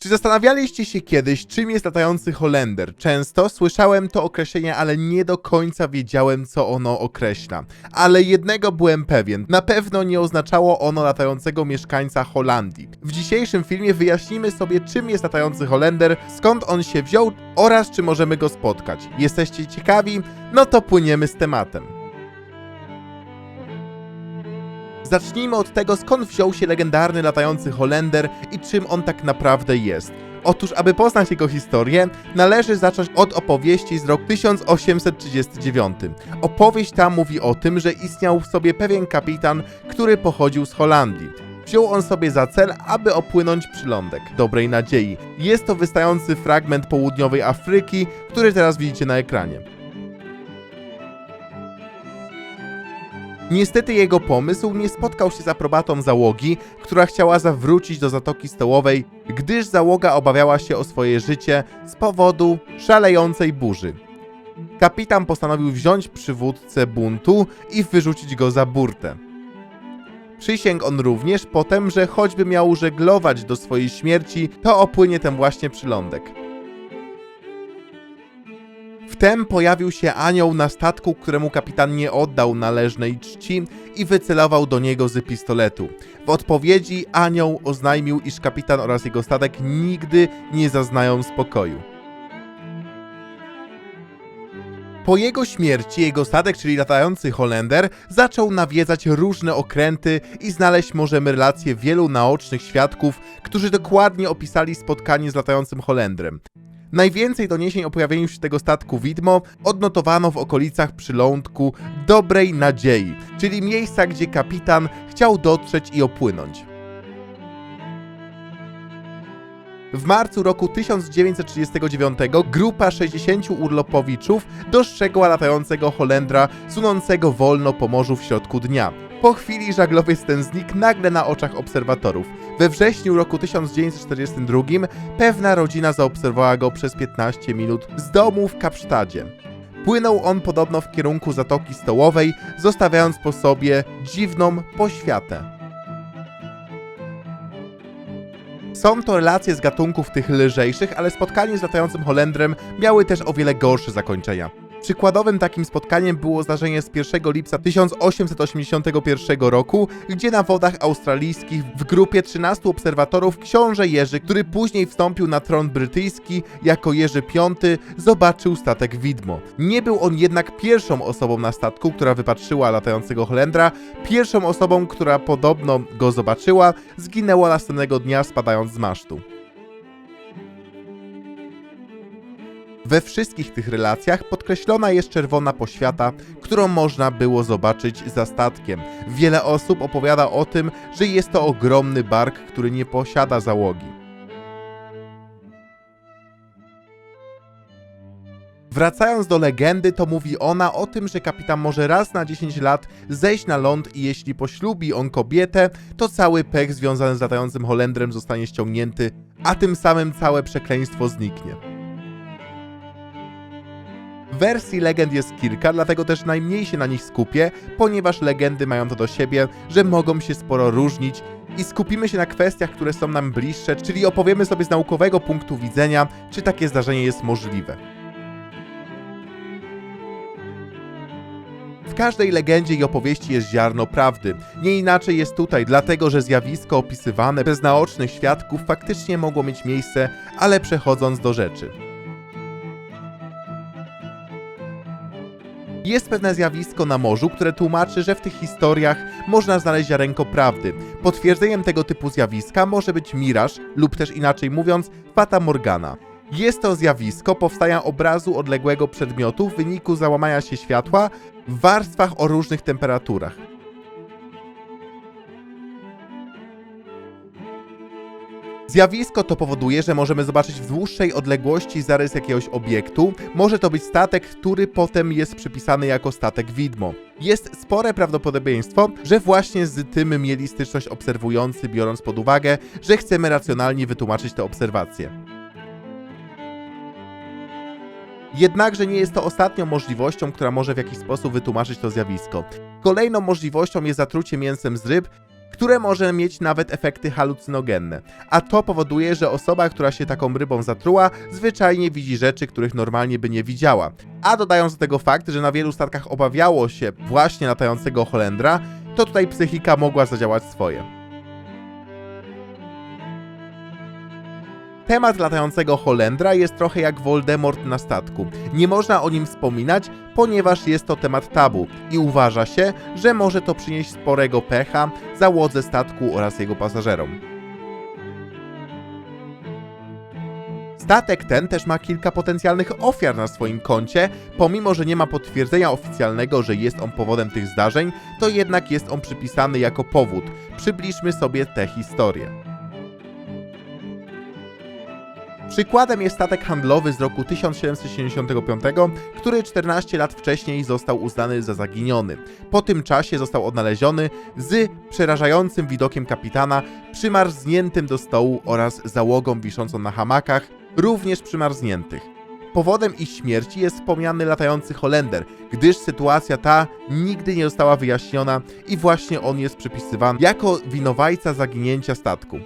Czy zastanawialiście się kiedyś, czym jest latający Holender? Często słyszałem to określenie, ale nie do końca wiedziałem, co ono określa. Ale jednego byłem pewien, na pewno nie oznaczało ono latającego mieszkańca Holandii. W dzisiejszym filmie wyjaśnimy sobie, czym jest latający Holender, skąd on się wziął oraz czy możemy go spotkać. Jesteście ciekawi? No to płyniemy z tematem. Zacznijmy od tego, skąd wziął się legendarny latający Holender i czym on tak naprawdę jest. Otóż, aby poznać jego historię, należy zacząć od opowieści z roku 1839. Opowieść ta mówi o tym, że istniał w sobie pewien kapitan, który pochodził z Holandii. Wziął on sobie za cel, aby opłynąć przylądek Dobrej Nadziei. Jest to wystający fragment południowej Afryki, który teraz widzicie na ekranie. Niestety jego pomysł nie spotkał się z aprobatą załogi, która chciała zawrócić do Zatoki Stołowej, gdyż załoga obawiała się o swoje życie z powodu szalejącej burzy. Kapitan postanowił wziąć przywódcę buntu i wyrzucić go za burtę. Przysięgł on również potem, że choćby miał żeglować do swojej śmierci, to opłynie ten właśnie przylądek. Wtem pojawił się anioł na statku, któremu kapitan nie oddał należnej czci i wycelował do niego z pistoletu. W odpowiedzi anioł oznajmił, iż kapitan oraz jego statek nigdy nie zaznają spokoju. Po jego śmierci jego statek, czyli latający Holender, zaczął nawiedzać różne okręty i znaleźć możemy relacje wielu naocznych świadków, którzy dokładnie opisali spotkanie z latającym Holendrem. Najwięcej doniesień o pojawieniu się tego statku widmo odnotowano w okolicach przylądku Dobrej Nadziei, czyli miejsca, gdzie kapitan chciał dotrzeć i opłynąć. W marcu roku 1939 grupa 60 urlopowiczów dostrzegła latającego Holendra sunącego wolno po morzu w środku dnia. Po chwili żaglowiec ten znikł nagle na oczach obserwatorów. We wrześniu roku 1942 pewna rodzina zaobserwowała go przez 15 minut z domu w Kapsztadzie. Płynął on podobno w kierunku Zatoki Stołowej, zostawiając po sobie dziwną poświatę. Są to relacje z gatunków tych lżejszych, ale spotkanie z latającym Holendrem miały też o wiele gorsze zakończenia. Przykładowym takim spotkaniem było zdarzenie z 1 lipca 1881 roku, gdzie na wodach australijskich w grupie 13 obserwatorów książę Jerzy, który później wstąpił na tron brytyjski jako Jerzy V, zobaczył statek widmo. Nie był on jednak pierwszą osobą na statku, która wypatrzyła latającego Holendra. Pierwszą osobą, która podobno go zobaczyła, zginęła następnego dnia spadając z masztu. We wszystkich tych relacjach podkreślona jest czerwona poświata, którą można było zobaczyć za statkiem. Wiele osób opowiada o tym, że jest to ogromny bark, który nie posiada załogi. Wracając do legendy, to mówi ona o tym, że kapitan może raz na 10 lat zejść na ląd i jeśli poślubi on kobietę, to cały pech związany z latającym Holendrem zostanie ściągnięty, a tym samym całe przekleństwo zniknie. Wersji legend jest kilka, dlatego też najmniej się na nich skupię, ponieważ legendy mają to do siebie, że mogą się sporo różnić i skupimy się na kwestiach, które są nam bliższe, czyli opowiemy sobie z naukowego punktu widzenia, czy takie zdarzenie jest możliwe. W każdej legendzie i opowieści jest ziarno prawdy. Nie inaczej jest tutaj, dlatego że zjawisko opisywane przez naocznych świadków faktycznie mogło mieć miejsce, ale przechodząc do rzeczy. Jest pewne zjawisko na morzu, które tłumaczy, że w tych historiach można znaleźć ziarenko prawdy. Potwierdzeniem tego typu zjawiska może być miraż, lub też inaczej mówiąc, fata morgana. Jest to zjawisko powstania obrazu odległego przedmiotu w wyniku załamania się światła w warstwach o różnych temperaturach. Zjawisko to powoduje, że możemy zobaczyć w dłuższej odległości zarys jakiegoś obiektu. Może to być statek, który potem jest przypisany jako statek widmo. Jest spore prawdopodobieństwo, że właśnie z tym mieli styczność obserwujący, biorąc pod uwagę, że chcemy racjonalnie wytłumaczyć te obserwacje. Jednakże nie jest to ostatnią możliwością, która może w jakiś sposób wytłumaczyć to zjawisko. Kolejną możliwością jest zatrucie mięsem z ryb, które może mieć nawet efekty halucynogenne. A to powoduje, że osoba, która się taką rybą zatruła, zwyczajnie widzi rzeczy, których normalnie by nie widziała. A dodając do tego fakt, że na wielu statkach obawiało się właśnie latającego Holendra, to tutaj psychika mogła zadziałać swoje. Temat latającego Holendra jest trochę jak Voldemort na statku. Nie można o nim wspominać, ponieważ jest to temat tabu i uważa się, że może to przynieść sporego pecha załodze statku oraz jego pasażerom. Statek ten też ma kilka potencjalnych ofiar na swoim koncie, pomimo że nie ma potwierdzenia oficjalnego, że jest on powodem tych zdarzeń, to jednak jest on przypisany jako powód. Przybliżmy sobie tę historię. Przykładem jest statek handlowy z roku 1775, który 14 lat wcześniej został uznany za zaginiony. Po tym czasie został odnaleziony z przerażającym widokiem kapitana, przymarzniętym do stołu oraz załogą wiszącą na hamakach, również przymarzniętych. Powodem ich śmierci jest wspomniany latający Holender, gdyż sytuacja ta nigdy nie została wyjaśniona i właśnie on jest przypisywany jako winowajca zaginięcia statku.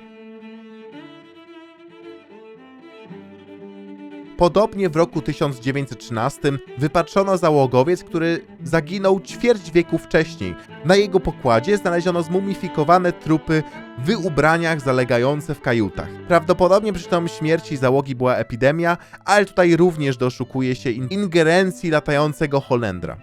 Podobnie w roku 1913 wypatrzono załogowiec, który zaginął ćwierć wieku wcześniej. Na jego pokładzie znaleziono zmumifikowane trupy w ubraniach zalegające w kajutach. Prawdopodobnie przyczyną śmierci załogi była epidemia, ale tutaj również doszukuje się in- ingerencji latającego Holendra.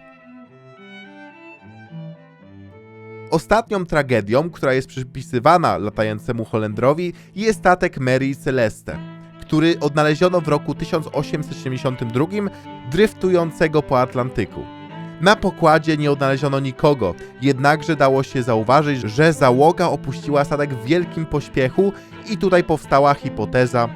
Ostatnią tragedią, która jest przypisywana latającemu Holendrowi, jest statek Mary Celeste który odnaleziono w roku 1872 dryftującego po Atlantyku. Na pokładzie nie odnaleziono nikogo, jednakże dało się zauważyć, że załoga opuściła statek w wielkim pośpiechu i tutaj powstała hipoteza,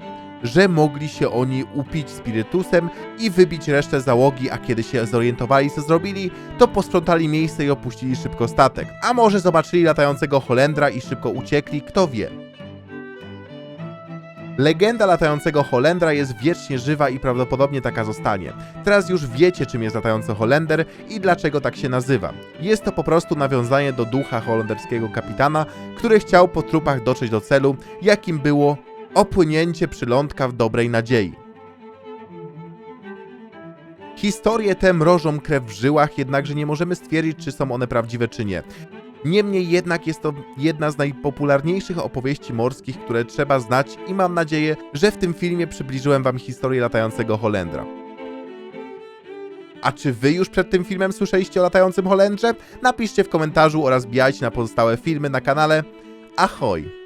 że mogli się oni upić spirytusem i wybić resztę załogi, a kiedy się zorientowali co zrobili, to posprzątali miejsce i opuścili szybko statek. A może zobaczyli latającego Holendra i szybko uciekli, kto wie. Legenda latającego Holendra jest wiecznie żywa i prawdopodobnie taka zostanie. Teraz już wiecie, czym jest latający Holender i dlaczego tak się nazywa. Jest to po prostu nawiązanie do ducha holenderskiego kapitana, który chciał po trupach dotrzeć do celu, jakim było opłynięcie przylądka w dobrej nadziei. Historie te mrożą krew w żyłach, jednakże nie możemy stwierdzić, czy są one prawdziwe, czy nie. Niemniej jednak jest to jedna z najpopularniejszych opowieści morskich, które trzeba znać i mam nadzieję, że w tym filmie przybliżyłem Wam historię latającego Holendra. A czy Wy już przed tym filmem słyszeliście o latającym Holendrze? Napiszcie w komentarzu oraz bijajcie na pozostałe filmy na kanale. Ahoj!